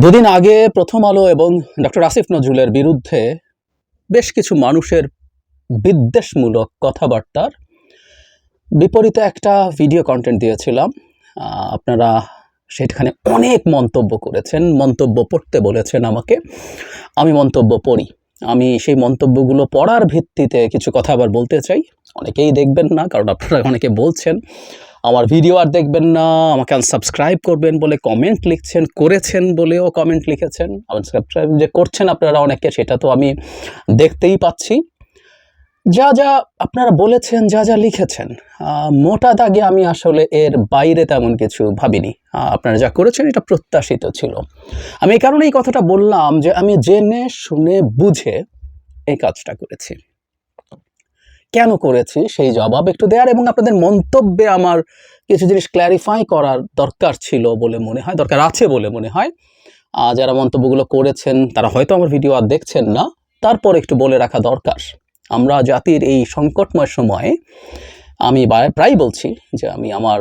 দুদিন আগে প্রথম আলো এবং ডক্টর আসিফ নজরুলের বিরুদ্ধে বেশ কিছু মানুষের বিদ্বেষমূলক কথাবার্তার বিপরীতে একটা ভিডিও কন্টেন্ট দিয়েছিলাম। আপনারা সেখানে অনেক মন্তব্য করেছেন, মন্তব্য পড়তে বলেছেন আমাকে। আমি মন্তব্য পড়ি। আমি সেই মন্তব্যগুলো পড়ার ভিত্তিতে কিছু কথা আবার বলতে চাই। অনেকেই দেখবেন না, কারণ আপনারা অনেকে বলছেন। আমার ভিডিও আর দেখবেন না, আমাকে আনসাবস্ক্রাইব করবেন বলে কমেন্ট লিখছেন, করেছেন বলেও কমেন্ট লিখেছেন। আনসাবস্ক্রাইব যে করছেন আপনারা অনেকে, সেটা তো আমি দেখতেই পাচ্ছি। যা যা আপনারা বলেছেন, যা যা লিখেছেন মোটা দাগে আমি আসলে এর বাইরে তেমন কিছু ভাবিনি। আপনারা যা করেছেন, এটা প্রত্যাশিত ছিল। আমি এই কারণে এই কথাটা বললাম যে আমি জেনে শুনে বুঝে এই কাজটা করেছি। কেন করেছি? সেই জবাব একটু দেওয়ার এবং আপনাদের মন্তব্যে আমার কিছু জিনিস ক্ল্যারিফাই করার দরকার ছিল বলে মনে হয়, দরকার আছে বলে মনে হয়। যারা মন্তব্যগুলো করেছেন, তারা হয়তো আমার ভিডিও আর দেখছেন না। তারপর একটু বলে রাখা দরকার। আমরা জাতির এই সংকটময় সময়ে, আমি প্রায় বলছি যে আমি আমার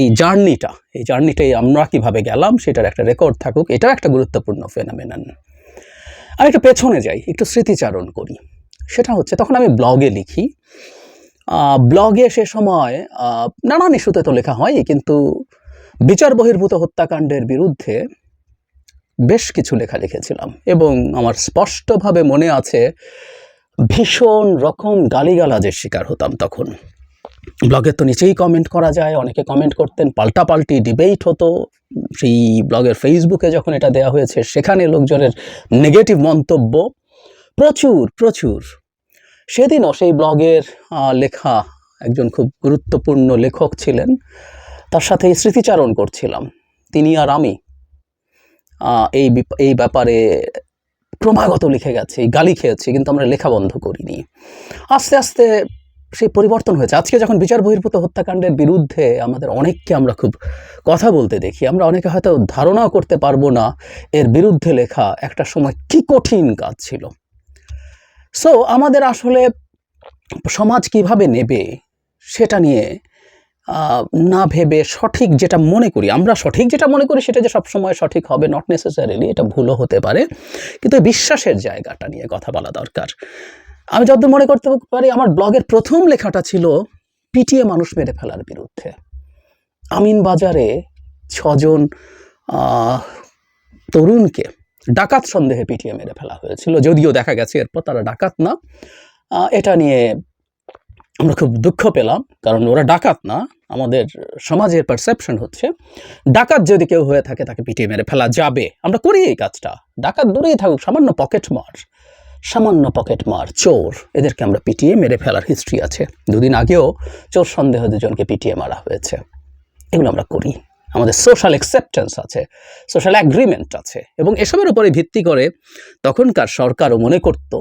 এই জার্নিটা, এই জার্নিটাই আমরা কীভাবে গেলাম, সেটার একটা রেকর্ড থাকুক, এটাও একটা গুরুত্বপূর্ণ ফেনামেনান আমি একটু পেছনে যাই, একটু স্মৃতিচারণ করি। সেটা হচ্ছে তখন আমি ব্লগে লিখি। ব্লগে সে সময় নানান ইস্যুতে তো লেখা হয় কিন্তু বিচার বহির্ভূত হত্যাকাণ্ডের বিরুদ্ধে বেশ কিছু লেখা লিখেছিলাম। এবং আমার স্পষ্টভাবে মনে আছে, ভীষণ রকম গালিগালাজের শিকার হতাম তখন। ব্লগের তো নিচেই কমেন্ট করা যায়, অনেকে কমেন্ট করতেন, পাল্টাপাল্টি ডিবেট হতো। সেই ব্লগের ফেসবুকে যখন এটা দেওয়া হয়েছে, সেখানে লোকজনের নেগেটিভ মন্তব্য প্রচুর প্রচুর। সেদিনও সেই ব্লগের লেখা একজন খুব গুরুত্বপূর্ণ লেখক ছিলেন। তার সাথে স্মৃতিচারণ করছিলাম, তিনি আর আমি। এই এই ব্যাপারে ক্রমাগত লিখে গেছে, গালি খেয়েছি, কিন্তু আমরা লেখা বন্ধ করিনি। আস্তে আস্তে সেই পরিবর্তন হয়েছে। আজকে যখন বিচার বহির্ভূত হত্যাকাণ্ডের বিরুদ্ধে আমাদের অনেককে আমরা খুব কথা বলতে দেখি, আমরা অনেকে হয়তো ধারণাও করতে পারব না এর বিরুদ্ধে লেখা একটা সময় কি কঠিন কাজ ছিল। সো আমাদের আসলে সমাজ কীভাবে নেবে সেটা নিয়ে না ভেবে সঠিক যেটা মনে করি, আমরা সঠিক যেটা মনে করি সেটা যে সবসময় সঠিক হবে নট নেসেসারিলি এটা ভুলও হতে পারে, কিন্তু বিশ্বাসের জায়গাটা নিয়ে কথা বলা দরকার। আমি যতদূর মনে করতে পারি, আমার ব্লগের প্রথম লেখাটা ছিল, পিটিয়ে মানুষ মেরে ফেলার বিরুদ্ধে। আমিন বাজারে ছজন তরুণকে ডাকাত সন্দেহে পিটিয়ে মেরে ফেলা হয়েছিল। যদিও দেখা গেছে এরপর তারা ডাকাত না। এটা নিয়ে আমরা খুব দুঃখ পেলাম, কারণ ওরা ডাকাত না। আমাদের সমাজের পারসেপশন হচ্ছে, ডাকাত যদি কেউ হয়ে থাকে তাকে পিটিয়ে মেরে ফেলা যাবে। আমরা করি এই কাজটা। ডাকাত দূরেই থাকুক, সামান্য পকেট মার, সামান্য পকেট মার, চোর, এদেরকে আমরা পিটিয়ে মেরে ফেলার হিস্ট্রি আছে। দুদিন আগেও চোর সন্দেহ দুজনকে পিটিয়ে মারা হয়েছে। এগুলো আমরা করি। আমাদের সোশ্যাল অ্যাকসেপ্টেন্স আছে সোশ্যাল অ্যাগ্রিমেন্ট আছে এবং এসবের উপরে ভিত্তি করে তখনকার সরকারও মনে করত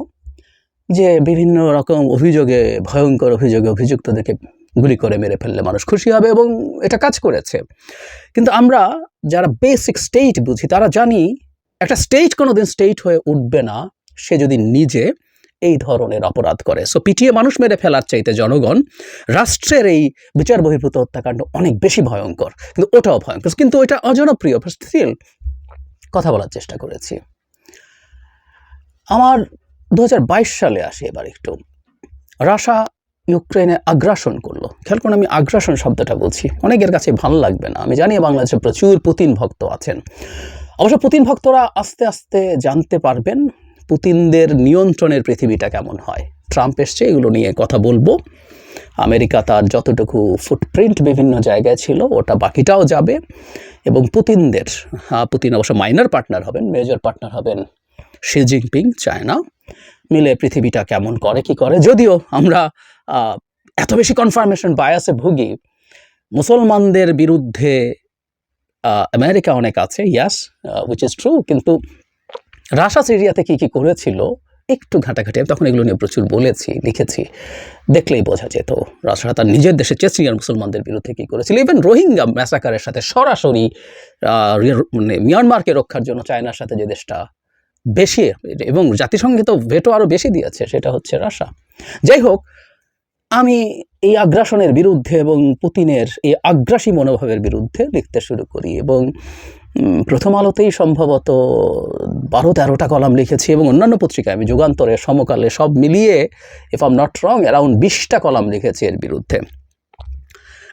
যে বিভিন্ন রকম অভিযোগে, ভয়ঙ্কর অভিযোগে অভিযুক্তদেরকে গুলি করে মেরে ফেললে মানুষ খুশি হবে এবং এটা কাজ করেছে। কিন্তু আমরা যারা বেসিক স্টেট বুঝি, তারা জানি একটা স্টেট কোনোদিন স্টেট হয়ে উঠবে না। সে যদি নিজে এই ধরনের অপরাধ করে। সো পিটিয়ে মানুষ মেরে ফেলার চাইতে জনগণ রাষ্ট্রের এই বিচার বহির্ভূত হত্যাকাণ্ড অনেক বেশি ভয়ঙ্কর। কিন্তু ওটাও ভয়ঙ্কর। কিন্তু ওইটা অজনপ্রিয় স্টিল কথা বলার চেষ্টা করেছি। আমার দু হাজার বাইশ সালে আসি এবার একটু। রাশা ইউক্রেনে আগ্রাসন করল। খেয়াল করুন আমি আগ্রাসন শব্দটা বলছি। অনেকের কাছে ভালো লাগবে না। আমি জানি বাংলাদেশে প্রচুর পুতিন ভক্ত আছেন। অবশ্য পুতিন ভক্তরা আস্তে আস্তে জানতে পারবেন পুতিনদের নিয়ন্ত্রণের পৃথিবীটা কেমন হয়? ট্রাম্প এসছে এগুলো নিয়ে কথা বলব। আমেরিকা তার যতটুকু ফুটপ্রিন্ট বিভিন্ন জায়গায় ছিল ওটা বাকিটাও যাবে। এবং পুতিনদের হ্যাঁ, পুতিন অবশ্য মাইনার পার্টনার হবেন মেজর পার্টনার হবেন শি জিনপিং চায়না মিলে পৃথিবীটা কেমন করে কি করে? যদিও আমরা এত বেশি কনফার্মেশন বায়াসে ভুগি। মুসলমানদের বিরুদ্ধে আমেরিকা অনেক আছে ইয়াস উইচ ইজ ট্রু কিন্তু রাশা সিরিয়াতে কি কি করেছিল? একটু ঘাটাঘাটি, আমি তখন এগুলো নিয়ে প্রচুর বলেছি, লিখেছি। দেখলেই বোঝা যেত রাশা তার নিজের দেশে চেচিয়ার মুসলমানদের বিরুদ্ধে কি করেছিল। ইভেন রোহিঙ্গা ম্যাসাকারের সাথে সরাসরি মানে মিয়ানমারকে রক্ষার জন্য চায়নার সাথে যে দেশটা বেশি, এবং জাতিসংঘে তো ভেটো আরও বেশি দিয়েছে, সেটা হচ্ছে রাশা। যাই হোক, আমি এই আগ্রাসনের বিরুদ্ধে এবং পুতিনের এই আগ্রাসী মনোভাবের বিরুদ্ধে লিখতে শুরু করি এবং প্রথম আলোতেই সম্ভবত বারো তেরোটা কলাম লিখেছি এবং অন্যান্য পত্রিকায় আমি যুগান্তরে, সমকালে সব মিলিয়ে if I'm not wrong around বিশটা কলাম লিখেছি এর বিরুদ্ধে।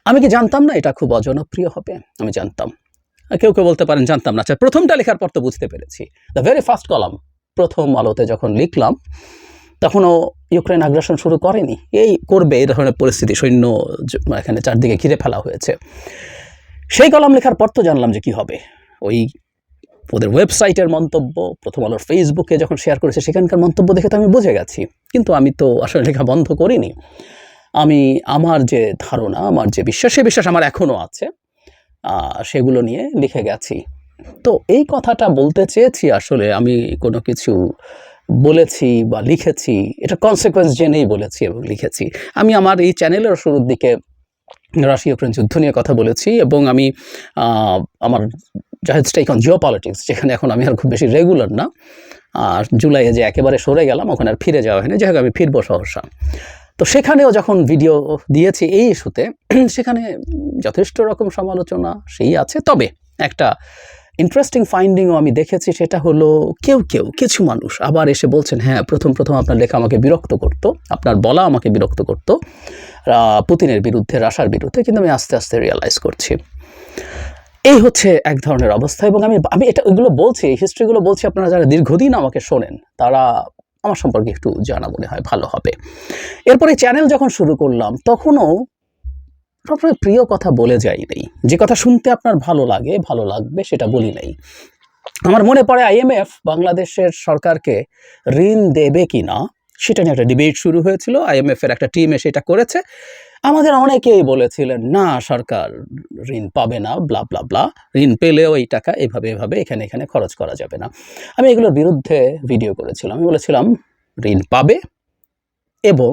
আমি কি জানতাম না এটা খুব অজনপ্রিয় হবে? আমি জানতাম। কেউ কেউ বলতে পারেন, জানতাম না। আচ্ছা প্রথমটা লেখার পর তো বুঝতে পেরেছি। দ্য ভেরি ফার্স্ট কলাম প্রথম আলোতে যখন লিখলাম, তখনও ইউক্রেন আগ্রাসন শুরু করেনি। এই করবে, এই ধরনের পরিস্থিতি সৈন্য এখানে চারদিকে ঘিরে ফেলা হয়েছে। সেই কলাম লেখার পর তো জানলাম যে কি হবে। ওই ওদের ওয়েবসাইটের মন্তব্য, প্রথম আলোর ফেসবুকে যখন শেয়ার করেছে, সেখানকার মন্তব্য দেখে তো আমি বুঝে গেছি। কিন্তু আমি তো আসলে লেখা বন্ধ করিনি। আমি, আমার যে ধারণা, আমার যে বিশ্বাস সে বিশ্বাস আমার এখনও আছে। সেগুলো নিয়ে লিখে গেছি। তো এই কথাটা বলতে চেয়েছি আসলে আমি কোনো কিছু বলেছি বা লিখেছি, এটা কনসিকোয়েন্স জেনেই বলেছি এবং লিখেছি। আমি আমার এই চ্যানেলের শুরুর দিকে রাশিয়া ইউক্রেন যুদ্ধ নিয়ে কথা বলেছি এবং আমি আমার স্টেক অন জিও পলিটিক্স যেখানে এখন আমি আর খুব বেশি রেগুলার না। আর জুলাইয়ে যে একেবারে সরে গেলাম, ওখানে আর ফিরে যাওয়া হয়নি। যাই আমি ফিরবো সহসা। তো সেখানেও যখন ভিডিও দিয়েছি এই ইস্যুতে, সেখানে যথেষ্ট রকম সমালোচনা সেই আছে। তবে একটা ইন্টারেস্টিং ফাইন্ডিংও আমি দেখেছি, সেটা হলো কেউ কেউ, কিছু মানুষ আবার এসে বলছেন হ্যাঁ প্রথম প্রথম আপনার লেখা আমাকে বিরক্ত করতো, আপনার বলা আমাকে বিরক্ত করতো পুতিনের বিরুদ্ধে, রাশার বিরুদ্ধে, কিন্তু আমি আস্তে আস্তে রিয়েলাইজ করছি। এই হচ্ছে এক ধরনের অবস্থা এবং আমি আমি এটা ওইগুলো বলছি হিস্ট্রিগুলো বলছি আপনারা যারা দীর্ঘদিন আমাকে শোনেন, তারা আমার সম্পর্কে একটু জানা মনে হয়, ভালো হবে। এরপরে চ্যানেল যখন শুরু করলাম, তখনও সবসময় প্রিয় কথা বলে যাই নেই যে কথা শুনতে আপনার ভালো লাগে, ভালো লাগবে সেটা বলি নাই। আমার মনে পড়ে আইএমএফ বাংলাদেশের সরকারকে ঋণ দেবে কি না সেটা নিয়ে একটা ডিবেট শুরু হয়েছিল। আইএমএফ এর একটা টিম এসে এটা করেছে। আমাদের অনেকেই বলেছিলেন, না, সরকার ঋণ পাবে না ব্লা ব্লা ব্লা ঋণ পেলেও এই টাকা এভাবে এভাবে, এখানে এখানে খরচ করা যাবে না। আমি এগুলোর বিরুদ্ধে ভিডিও করেছিলাম। আমি বলেছিলাম, ঋণ পাবে এবং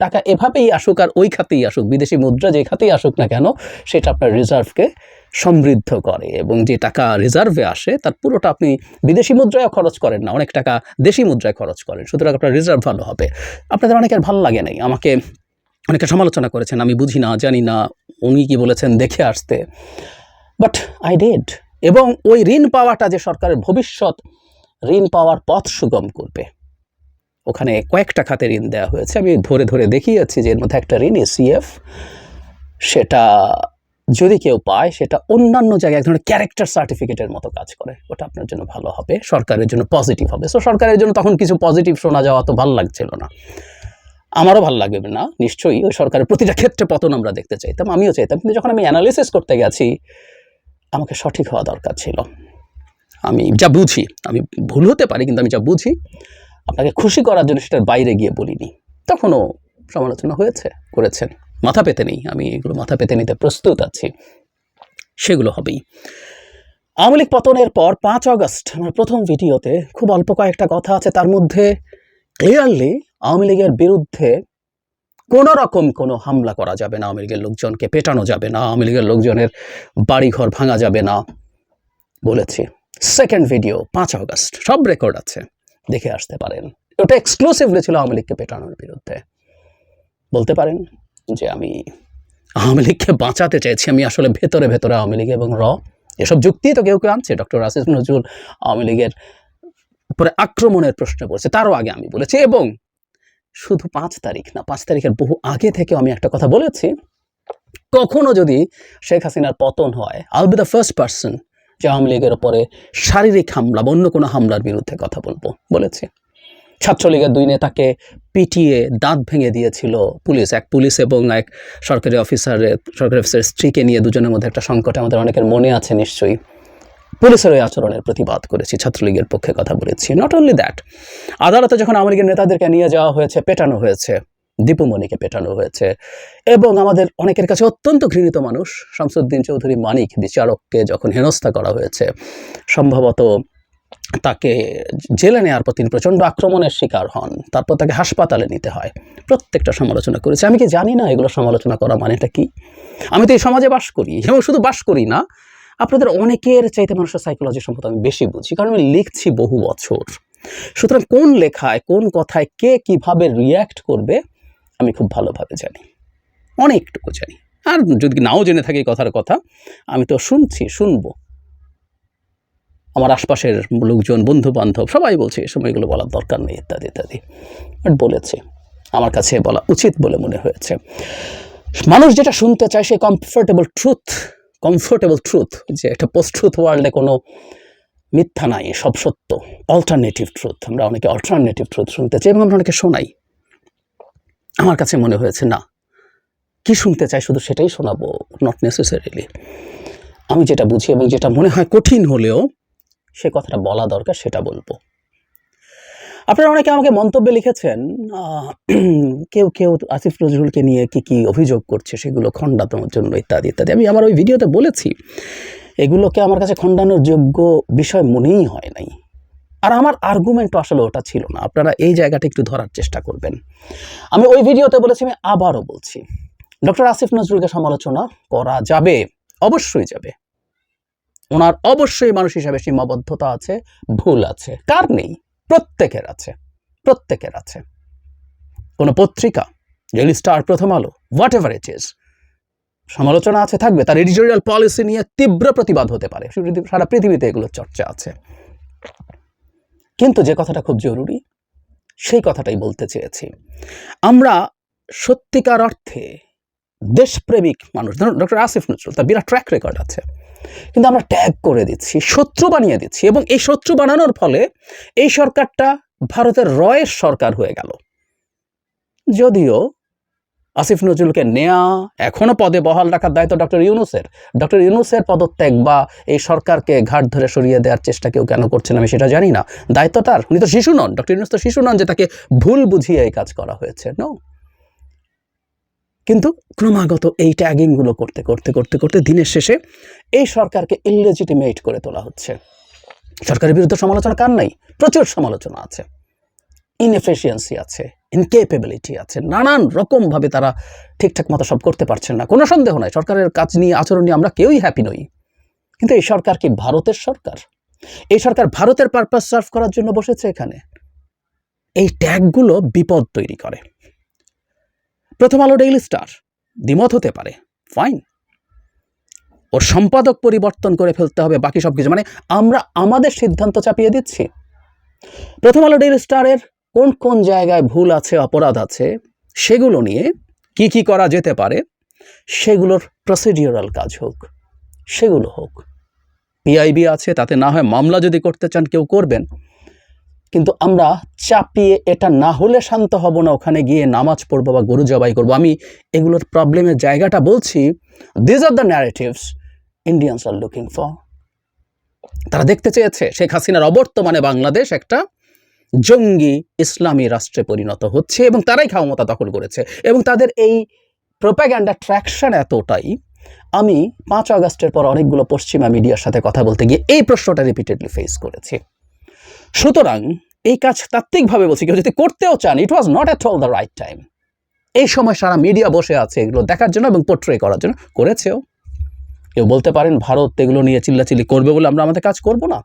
টাকা এভাবেই আসুক আর ওই খাতেই আসুক, বিদেশি মুদ্রা যে খাতেই আসুক না কেন, সেটা আপনার রিজার্ভকে সমৃদ্ধ করে এবং যে টাকা রিজার্ভে আসে, তার পুরোটা আপনি বিদেশি মুদ্রায় খরচ করেন না, অনেক টাকা দেশি মুদ্রায় খরচ করেন, সুতরাং আপনার রিজার্ভ ভালো হবে। আপনাদের অনেকের ভালো লাগে নাই, আমাকে অনেকে সমালোচনা করেছেন, আমি বুঝি না, জানি না। উনি কি বলেছেন, দেখে আসতে। বাট আই ডেড এবং ওই ঋণ পাওয়াটা যে সরকারের ভবিষ্যৎ, ঋণ পাওয়ার পথ সুগম করবে। ওখানে কয়েকটা খাতে ঋণ দেওয়া হয়েছে। আমি ধরে ধরে দেখিয়েছি যে এর মধ্যে একটা ঋণ এসিএফ সেটা যদি কেউ পায়, সেটা অন্যান্য জায়গায় এক ধরনের ক্যারেক্টার সার্টিফিকেটের মতো কাজ করে। ওটা আপনার জন্য ভালো হবে। সরকারের জন্য পজিটিভ হবে। সো সরকারের জন্য তখন কিছু পজিটিভ শোনা যাওয়া তো ভালো লাগছিল না। আমারও ভালো লাগবে না, নিশ্চয়ই ওই সরকারের প্রতিটা ক্ষেত্রে পতন আমরা দেখতে চাইতাম, আমিও চাইতাম। কিন্তু যখন আমি অ্যানালিসিস করতে গেছি, আমাকে সঠিক হওয়া দরকার ছিল। আমি যা বুঝি, আমি ভুল হতে পারি, কিন্তু আমি যা বুঝি, আপনাকে খুশি করার জন্য সেটার বাইরে গিয়ে বলিনি। তখনও সমালোচনা হয়েছে, করেছেন। মাথা পেতে নেই, আমি এগুলো মাথা পেতে নিতে প্রস্তুত আছি। সেগুলো হবেই। আওয়ামী লীগ পতনের পর পাঁচ অগস্ট আমার প্রথম ভিডিওতে খুব অল্প কয়েকটা কথা আছে, তার মধ্যে ক্লিয়ারলি আওয়ামী লীগের বিরুদ্ধে কোনো রকম কোনো হামলা করা যাবে না, আওয়ামী লীগের লোকজনকে পেটানো যাবে না, আওয়ামী লীগের লোকজনের বাড়িঘর ভাঙা যাবে না বলেছি। সেকেন্ড ভিডিও পাঁচ আগস্ট, সব রেকর্ড আছে, দেখে আসতে পারেন। ওটা এক্সক্লুসিভলি ছিল আওয়ামী লীগকে পেটানোর বিরুদ্ধে। বলতে পারেন যে আমি আওয়ামী লীগকে বাঁচাতে চাইছি আমি আসলে ভেতরে ভেতরে আওয়ামী লীগ এবং র, এসব যুক্তি তো কেউ কেউ আনছে, ডক্টর আসিফ নজরুল আওয়ামী লীগের উপরে আক্রমণের প্রশ্ন পড়ছে তারও আগে আমি বলেছি এবং শুধু পাঁচ তারিখ না, পাঁচ তারিখের বহু আগে থেকেও আমি একটা কথা বলেছি। কখনো যদি শেখ হাসিনার পতন হয় I'll be the first person যে আওয়ামী লীগের ওপরে শারীরিক হামলা বা অন্য কোনো হামলার বিরুদ্ধে কথা বলব, বলেছি। ছাত্রলীগের দুই নেতাকে পিটিয়ে দাঁত ভেঙে দিয়েছিল পুলিশ, এক পুলিশ এবং এক সরকারি অফিসারের সরকারি অফিসারের স্ত্রীকে নিয়ে দুজনের মধ্যে একটা সংকট আমাদের অনেকের মনে আছে নিশ্চয়ই। পুলিশের ওই আচরণের প্রতিবাদ করেছি, ছাত্রলীগের পক্ষে কথা বলেছি। নট অনলি দ্যাট আদালতে যখন আওয়ামী লীগের নেতাদেরকে নিয়ে যাওয়া হয়েছে, পেটানো হয়েছে দীপুমণিকে পেটানো হয়েছে, এবং আমাদের অনেকের কাছে অত্যন্ত ঘৃণিত মানুষ, শামসুদ্দিন চৌধুরী মানিক, বিচারককে যখন হেনস্থা করা হয়েছে, সম্ভবত তাকে জেলে নেওয়ার পর তিনি প্রচণ্ড আক্রমণের শিকার হন, তারপর তাকে হাসপাতালে নিতে হয়। প্রত্যেকটা সমালোচনা করেছে। আমি কি জানি না এগুলো সমালোচনা করা মানেটা কি? আমি তো এই সমাজে বাস করি, এবং শুধু বাস করি না আপনাদের অনেকের চাইতে মানুষের সাইকোলজি সম্পর্কে আমি বেশি বুঝি, কারণ আমি লিখছি বহু বছর। সুতরাং কোন লেখায়, কোন কথায় কে কীভাবে রিয়্যাক্ট করবে, আমি খুব ভালোভাবে জানি। অনেকটুকু জানি। আর যদি নাও জেনে থাকি কথার কথা, আমি তো শুনছি, শুনব। আমার আশপাশের লোকজন বন্ধু বান্ধব সবাই বলছে, এই সময়গুলো বলার দরকার নেই, ইত্যাদি ইত্যাদি। বাট বলেছে, আমার কাছে বলা উচিত বলে মনে হয়েছে। মানুষ যেটা শুনতে চায়, সে কমফোর্টেবল ট্রুথ কমফোর্টেবল ট্রুথ যে একটা পোস্ট ট্রুথ ওয়ার্ল্ডে কোনো মিথ্যা নাই, সব সত্য অল্টারনেটিভ ট্রুথ আমরা অনেকে অল্টারনেটিভ ট্রুথ শুনতে চাই এবং আমরা অনেকে শোনাই। আমার কাছে মনে হয়েছে, না, কি শুনতে চাই শুধু সেটাই শোনাবো নট নেসেসারিলি আমি যেটা বুঝি এবং যেটা মনে হয় কঠিন হলেও সে কথাটা বলা দরকার, সেটা বলব। আপনারা অনেকে আমাকে মন্তব্যে লিখেছেন কেউ কেউ আসিফ নজরুলকে নিয়ে কি কি অভিযোগ করছে, সেগুলো খণ্ডানোর জন্য ইত্যাদি ইত্যাদি। আমি আমার ওই ভিডিওতে বলেছি, এগুলোকে আমার কাছে খণ্ডানোর যোগ্য বিষয় মনেই হয় নাই। আর আমার আর্গুমেন্টও আসলে ওটা ছিল না। আপনারা এই জায়গাটা একটু ধরার চেষ্টা করবেন। আমি ওই ভিডিওতে বলেছি, আমি আবারও বলছি, ডক্টর আসিফ নজরুলকে সমালোচনা করা যাবে, অবশ্যই যাবে। ওনার অবশ্যই মানুষ হিসাবে সীমাবদ্ধতা আছে, ভুল আছে, কার নেই? প্রত্যেকের আছে প্রত্যেকের আছে। কোনো পত্রিকা ডেলি স্টার প্রথম আলো হোয়াট এভার ইট ইজ সমালোচনা আছে, থাকবে। তার এডিটোরিয়াল পলিসি নিয়ে তীব্র প্রতিবাদ হতে পারে। সারা পৃথিবীতে এগুলো চর্চা আছে। কিন্তু যে কথাটা খুব জরুরি, সেই কথাটাই বলতে চেয়েছি। আমরা সত্যিকার অর্থে দেশপ্রেমিক মানুষ। ডক্টর আসিফ নজরুল তার বিরাট ট্র্যাক রেকর্ড আছে। কিন্তু আমরা ট্যাগ করে দিচ্ছি, শত্রু বানিয়ে দিচ্ছি এবং এই শত্রু বানানোর ফলে এই সরকারটা ভারতের রয়ের সরকার হয়ে গেল। যদিও আসিফ নজরুলকে নেয়া, এখনও পদে বহাল রাখার দায়িত্ব ডক্টর ইউনুসের। ডক্টর ইউনুসের পদত্যাগ বা এই সরকারকে ঘাট ধরে সরিয়ে দেওয়ার চেষ্টা কেউ কেন করছেন আমি সেটা জানি না। দায়িত্ব তার, উনি তো শিশু নন, ডক্টর ইউনুস তো শিশু নন যে তাকে ভুল বুঝিয়ে এই কাজ করা হয়েছে নো কিন্তু ক্রমাগত এই ট্যাগিংগুলো করতে করতে করতে করতে দিনের শেষে এই সরকারকে ইললেজিটিমেট করে তোলা হচ্ছে। সরকারের বিরুদ্ধে সমালোচনা কার নাই? প্রচুর সমালোচনা আছে। ইনএফিসিয়েন্সি আছে ইনকেপেবিলিটি আছে, নানান রকমভাবে তারা ঠিকঠাক মতো সব করতে পারছেন না। কোনো সন্দেহ নাই, সরকারের কাজ নিয়ে, আচরণ নিয়ে আমরা কেউই হ্যাপি নই। কিন্তু এই সরকার কি ভারতের সরকার? এই সরকার ভারতের পারপাস সার্ভ করার জন্য বসেছে এখানে। এই ট্যাগগুলো বিপদ তৈরি করে। প্রথম আলো ডেইলি স্টার দ্বিমত হতে পারে। ফাইন ওর সম্পাদক পরিবর্তন করে ফেলতে হবে বাকি সব কিছু মানে আমরা আমাদের সিদ্ধান্ত চাপিয়ে দিচ্ছি। প্রথম আলো ডেইলি স্টারের কোন কোন জায়গায় ভুল আছে, অপরাধ আছে, সেগুলো নিয়ে কি কি করা যেতে পারে, সেগুলোর প্রসিডিওরাল কাজ হোক, সেগুলো হোক। পিআইবি আছে, তাতে না হয় মামলা যদি করতে চান, কেউ করবেন। কিন্তু আমরা চাপিয়ে এটা না হলে শান্ত হব না, ওখানে গিয়ে নামাজ পড়ব বা গরু জবাই করব। আমি এগুলোর প্রবলেমের জায়গাটা বলছি these are the narratives Indians are looking for তারা দেখতে চেয়েছে, শেখ হাসিনার অবর্তমানে বাংলাদেশ একটা জঙ্গি ইসলামী রাষ্ট্রে পরিণত হচ্ছে এবং তারাই ক্ষমতা দখল করেছে। এবং তাদের এই প্রোপাগ্যান্ডা ট্র্যাকশন এতটাই, আমি পাঁচ আগস্টের পর অনেকগুলো পশ্চিমা মিডিয়ার সাথে কথা বলতে গিয়ে এই প্রশ্নটা রিপিটেডলি ফেস করেছি। সুতরাং এই কাজ তাত্ত্বিকভাবে বলছি, কেউ যদি করতেও চান it was not at all the right time এই সময় সারা মিডিয়া বসে আছে, এগুলো দেখার জন্য এবং পোট্রে করার জন্য করেছেও। কেউ বলতে পারেন, ভারত এগুলো নিয়ে চিল্লাচিল্লি করবে বলে আমরা আমাদের কাজ করব না।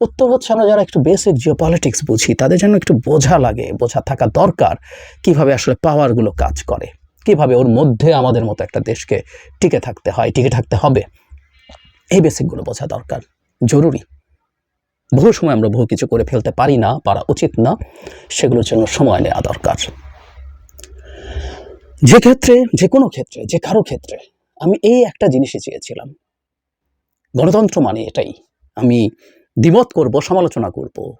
উত্তর হচ্ছে, আমরা যারা একটু বেসিক জিও পলিটিক্স বুঝি, তাদের জন্য একটু বোঝা লাগে, বোঝা থাকা দরকার, কীভাবে আসলে পাওয়ারগুলো কাজ করে, কীভাবে ওর মধ্যে আমাদের মতো একটা দেশকে টিকে থাকতে হয়, টিকে থাকতে হবে। এই বেসিকগুলো বোঝা দরকার, জরুরি। বহু সময় আমরা বহু কিছু করে ফেলতে পারি না, পারা উচিত না সেগুলোর জন্য সময় নেওয়া দরকার। যে ক্ষেত্রে, যে কোনো ক্ষেত্রে, যে কারও ক্ষেত্রে আমি এই একটা জিনিসই চেয়েছিলাম। গণতন্ত্র মানে এটাই। আমি দ্বিমত করব, সমালোচনা করব,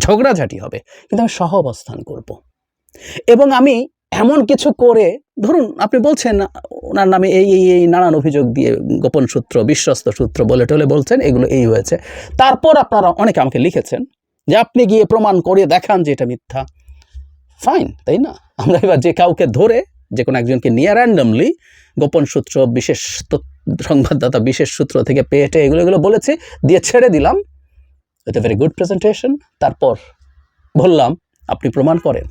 ঝগড়াঝাটি হবে, কিন্তু আমি সহ অবস্থান করব। এবং আমি এমন কিছু করে, ধরুন আপনি বলছেন, ওনার নামে এই এই এই নানান অভিযোগ দিয়ে গোপন সূত্র, বিশ্বস্ত সূত্র বলে টলে বলছেন, এগুলো এই হয়েছে। তারপর আপনারা অনেকে আমাকে লিখেছেন যে, আপনি গিয়ে প্রমাণ করে দেখান যে এটা মিথ্যা। ফাইন তাই না? আমরা এবার যে কাউকে ধরে, যে কোনো একজনকে নিয়ে র্যান্ডমলি গোপন সূত্র, বিশেষ সংবাদদাতা বিশেষ সূত্র থেকে পেটে এগুলো এগুলো বলেছি, দিয়ে ছেড়ে দিলাম। With a very good presentation তারপর বললাম, আপনি প্রমাণ করেন।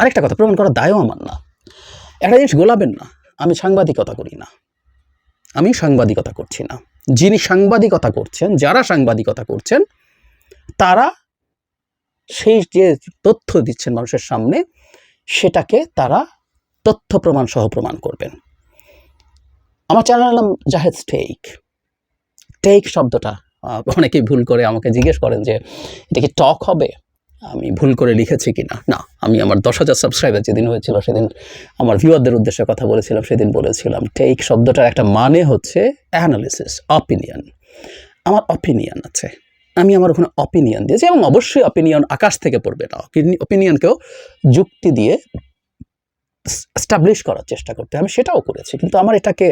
আরেকটা কথা, প্রমাণ করার দায়ও আমার না। একটা জিনিস গোলাবেন না, আমি সাংবাদিকতা করি না। আমি সাংবাদিকতা করছি না। যিনি সাংবাদিকতা করছেন, যারা সাংবাদিকতা করছেন, তারা সেই যে তথ্য দিচ্ছেন মানুষের সামনে, সেটাকে তারা তথ্য প্রমাণ সহ প্রমাণ করবেন। আমার চ্যানেলের নাম জাহেদ টেক টেক শব্দটা অনেকেই ভুল করে আমাকে জিজ্ঞেস করেন যে, এটা কি টক হবে? আমি ভুল করে লিখেছি কি না না আমি আমার দশ হাজার সাবস্ক্রাইবার যেদিন হয়েছিল সেদিন আমার ভিউয়ারদের উদ্দেশ্যে কথা বলেছিলাম, সেদিন বলেছিলাম টেক শব্দটার একটা মানে হচ্ছে অ্যানালিসিস অপিনিয়ন আমার অপিনিয়ন আছে। আমি আমার ওখানে অপিনিয়ন দিয়েছি এবং অবশ্যই অপিনিয়ন আকাশ থেকে পড়বে না। অপিনিয়নকেও যুক্তি দিয়ে স্টাবলিশ করার চেষ্টা করতে। আমি সেটাও করেছি, কিন্তু আমার এটাকে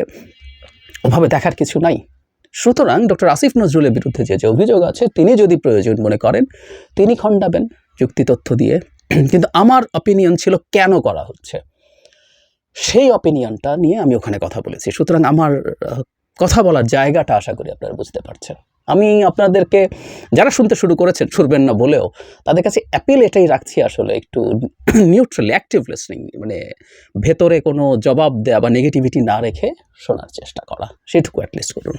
ওভাবে দেখার কিছু নাই। সুতরাং ডক্টর আসিফ নজরুলের বিরুদ্ধে যে যে অভিযোগ আছে, তিনি যদি প্রয়োজন মনে করেন, তিনি খণ্ডাবেন যুক্তি তথ্য দিয়ে। কিন্তু আমার অপিনিয়ন ছিল কেন করা হচ্ছে? সেই অপিনিয়নটা নিয়ে আমি ওখানে কথা বলেছি। সুতরাং আমার কথা বলার জায়গাটা আশা করি আপনারা বুঝতে পারছেন। আমি আপনাদেরকে যারা শুনতে শুরু করেছেন, শুনবেন না বলেও, তাদের কাছে অ্যাপিল এটাই রাখছি আসলে একটু নিউট্রাল অ্যাক্টিভ লিসনিং মানে ভেতরে কোনো জবাব দেওয়া বা নেগেটিভিটি না রেখে শোনার চেষ্টা করা, সেটুকু অ্যাটলিস্ট করুন।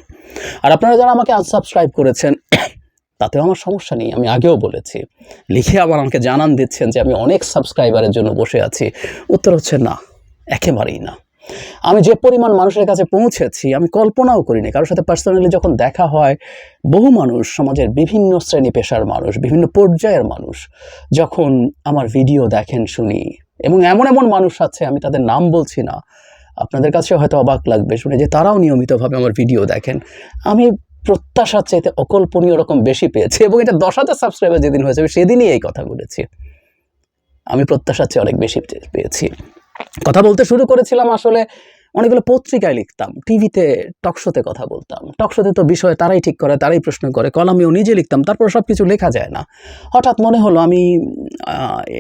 আর আপনারা যারা আমাকে আনসাবস্ক্রাইব করেছেন, তাতেও আমার সমস্যা নেই। আমি আগেও বলেছি, লিখে আবার আমাকে জানান দিচ্ছেন যে আমি অনেক সাবস্ক্রাইবারের জন্য বসে আছি। উত্তর হচ্ছে না, একেবারেই না। আমি যে পরিমাণ মানুষের কাছে পৌঁছেছি, আমি কল্পনাও করিনি। কারোর সাথে পার্সোনালি যখন দেখা হয়, বহু মানুষ সমাজের বিভিন্ন শ্রেণি পেশার মানুষ, বিভিন্ন পর্যায়ের মানুষ যখন আমার ভিডিও দেখেন শুনি, এবং এমন এমন মানুষ আছে, আমি তাদের নাম বলছি না, আপনাদের কাছে হয়তো অবাক লাগবে শুনে যে তারাও নিয়মিতভাবে আমার ভিডিও দেখেন। আমি প্রত্যাশার চাইতে অকল্পনীয় রকম বেশি পেয়েছি, এবং এটা দশ হাজার সাবস্ক্রাইবার যেদিন হয়েছে সেদিনই এই কথা বলেছি। আমি প্রত্যাশার চেয়ে অনেক বেশি পেয়েছি। কথা বলতে শুরু করেছিলাম আসলে অনেকগুলো পত্রিকায় লিখতাম টিভিতে টকশোতে কথা বলতাম। টকশোতে তো বিষয় তারাই ঠিক করে তারাই প্রশ্ন করে কলামেও নিজে লিখতাম তারপর সব কিছু লেখা যায় না। হঠাৎ মনে হলো আমি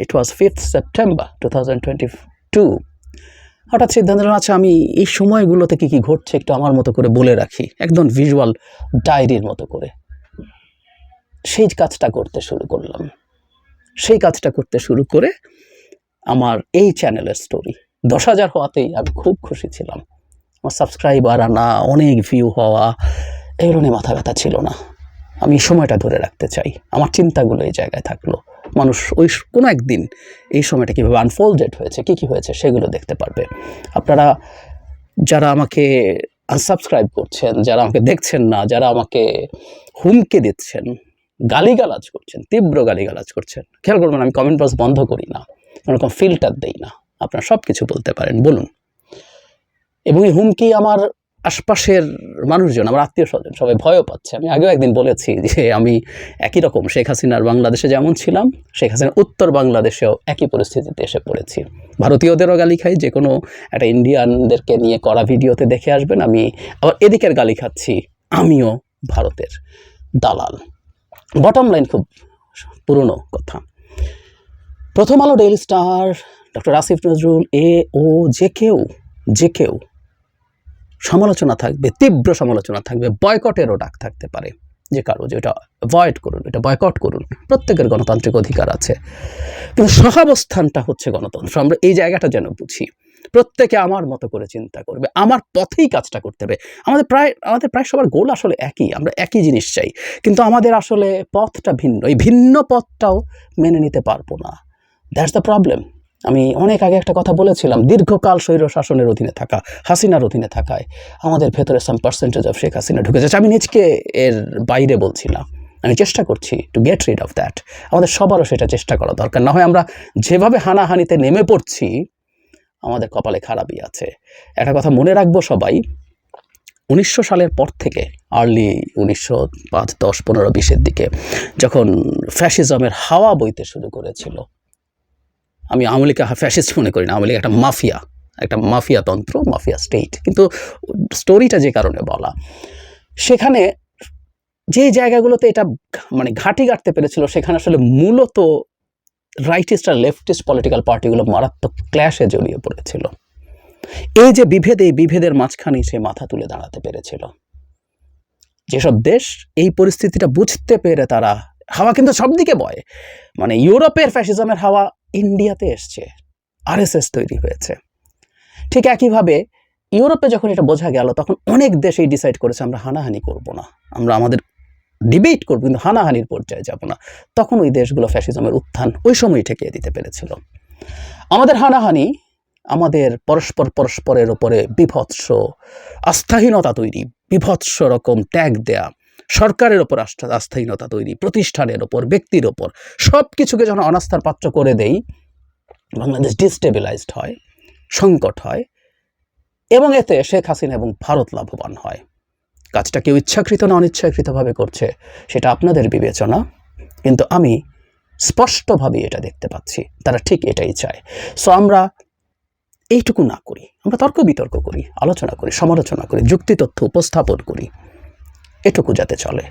it was fifth September two thousand twenty two হঠাৎ সিদ্ধান্ত নিলাম, আচ্ছা আমি এই সময়গুলোতে কী কী ঘটছে একটু আমার মতো করে বলে রাখি একদম ভিজুয়াল ডায়েরির মতো করে। সেই কাজটা করতে শুরু করলাম। সেই কাজটা করতে শুরু করে আমার এই চ্যানেলের স্টোরি দশ হাজার হওয়াতেই আমি খুব খুশি ছিলাম। আমার সাবস্ক্রাইবার আনা, অনেক ভিউ হওয়া এগুলো নিয়ে মাথা ব্যথা ছিল না। আমি সময়টা ধরে রাখতে চাই। আমার চিন্তাগুলো এই জায়গায় থাকল। মানুষ ওই কোনো একদিন এই সময়টা কীভাবে আনফোল্ডেড হয়েছে, কী কী হয়েছে সেগুলো দেখতে পারবে। আপনারা যারা আমাকে আনসাবস্ক্রাইব করছেন, যারা আমাকে দেখছেন না, যারা আমাকে হুমকে দিচ্ছেন, গালিগালাজ করছেন, তীব্র গালিগালাজ করছেন, খেয়াল করবেন আমি কমেন্ট বক্স বন্ধ করি না। ওরকম ফিল্টার দেই না। আপনারা সব কিছু বলতে পারেন, বলুন। এবং এই হুমকি আমার আশপাশের মানুষজন, আমার আত্মীয় স্বজন সবাই ভয়ও পাচ্ছে। আমি আগেও একদিন বলেছি যে আমি একই রকম শেখ হাসিনার বাংলাদেশে যেমন ছিলাম, শেখ হাসিনার উত্তর বাংলাদেশেও একই পরিস্থিতিতে এসে পড়েছি। ভারতীয়দেরও গালি খাই, যে কোনো একটা ইন্ডিয়ানদেরকে নিয়ে করা ভিডিওতে দেখে আসবেন, আমি আবার এদিকের গালি খাচ্ছি, আমিও ভারতের দালাল। বটম লাইন খুব পুরনো কথা। Prothom Alo Daily Star doctor Asif Nazrul এ ও যে কেউ যে কেউ সমালোচনা থাকবে, তীব্র সমালোচনা থাকবে বয়কটেরও ডাক থাকতে পারে, যে কারও যে এটা অ্যাভয়েড করুন, এটা বয়কট করুন, প্রত্যেকের গণতান্ত্রিক অধিকার আছে। কিন্তু সহাবস্থানটা হচ্ছে গণতন্ত্র, আমরা এই জায়গাটা যেন বুঝি। প্রত্যেকে আমার মতো করে চিন্তা করবে, আমার পথেই কাজটা করতে হবে। আমাদের প্রায় আমাদের প্রায় সবার গোল আসলে একই, আমরা একই জিনিস চাই। কিন্তু আমাদের আসলে পথটা ভিন্ন, এই ভিন্ন পথটাও মেনে নিতে পারব না। দ্যাটস দ্য প্রবলেম আমি অনেক আগে একটা কথা বলেছিলাম, দীর্ঘকাল স্বৈর শাসনের অধীনে থাকা, হাসিনার অধীনে থাকায় আমাদের ভেতরে some percentage of Sheikh Hasina ঢুকে যাচ্ছে। আমি নিজকে এর বাইরে বলছি না। আমি চেষ্টা করছি to get rid of that আমাদের সবারও সেটা চেষ্টা করা দরকার। না হয় আমরা যেভাবে হানাহানিতে নেমে পড়ছি, আমাদের কপালে খারাপই আছে। একটা কথা মনে রাখব সবাই, উনিশশো সালের পর থেকে আর্লি উনিশশো পাঁচ, দশ, পনেরো, বিশের দিকে, যখন ফ্যাসিজমের হাওয়া বইতে শুরু করেছিল আমি আওয়ামী লীগকে ফ্যাসিস্ট মনে করি না, আওয়ামী লীগ একটা মাফিয়া একটা মাফিয়া তন্ত্র, মাফিয়া স্টেট কিন্তু স্টোরিটা যে কারণে বলা, সেখানে যে জায়গাগুলোতে এটা মানে ঘাঁটি গাঁটতে পেরেছিল, সেখানে আসলে মূলত রাইটিস্ট আর লেফটিস্ট পলিটিক্যাল পার্টিগুলো মারাত্মক ক্ল্যাশে জড়িয়ে পড়েছিল। এই যে বিভেদ, এই বিভেদের মাঝখানে সে মাথা তুলে দাঁড়াতে পেরেছিল। যেসব দেশ এই পরিস্থিতিটা বুঝতে পেরে তারা, হাওয়া কিন্তু সব দিকে বয়। মানে ইউরোপের ফ্যাসিজমের হাওয়া ইন্ডিয়াতে এসছে। আরএসএস তৈরি হয়েছে। ঠিক একইভাবে ইউরোপে যখন এটা বোঝা গেল, তখন অনেক দেশেই ডিসাইড করেছে, আমরা হানাহানি করব না। আমরা আমাদের ডিবেট করব, কিন্তু হানাহানির পর্যায়ে যাব না। তখন ওই দেশগুলো ফ্যাসিজমের উত্থান ওই সময় ঠেকিয়ে দিতে পেরেছিল। আমাদের হানাহানি আমাদের পরস্পর পরস্পরের ওপরে বিভৎস, আস্থাহীনতা তৈরি, বিভৎস রকম ট্যাগ দেয়া সরকারের ওপর আস্থা, আস্থাহীনতা তৈরি, প্রতিষ্ঠানের ওপর, ব্যক্তির ওপর সব কিছুকে যখন অনাস্থার পাত্র করে দেই, বাংলাদেশ ডিস্টেবিলাইজড হয়, সংকট হয়, এবং এতে শেখ হাসিনা এবং ভারত লাভবান হয়। কাজটা কেউ ইচ্ছাকৃত না অনিচ্ছাকৃতভাবে করছে, সেটা আপনাদের বিবেচনা, কিন্তু আমি স্পষ্টভাবে এটা দেখতে পাচ্ছি, তারা ঠিক এটাই চায়। সো আমরা এইটুকু না করি, আমরা তর্ক বিতর্ক করি, আলোচনা করি, সমালোচনা করি যুক্তি তথ্য উপস্থাপন করি। এটুকু যাতে চলে।